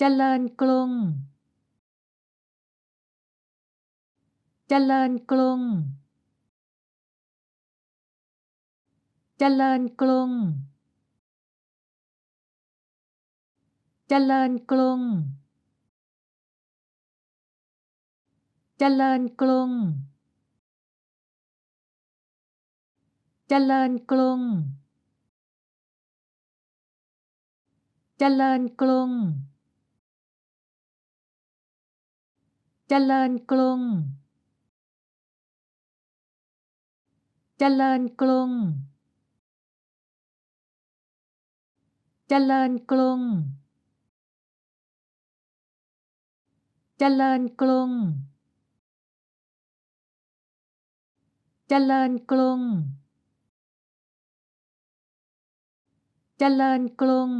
เจริญกรุง เจริญกรุง เจริญกรุง เจริญกรุง เจริญกรุง เจริญกรุง เจริญกรุง เจริญกรุง เจริญกรุง เจริญกรุง เจริญกรุง เจริญกรุง เจริญกรุง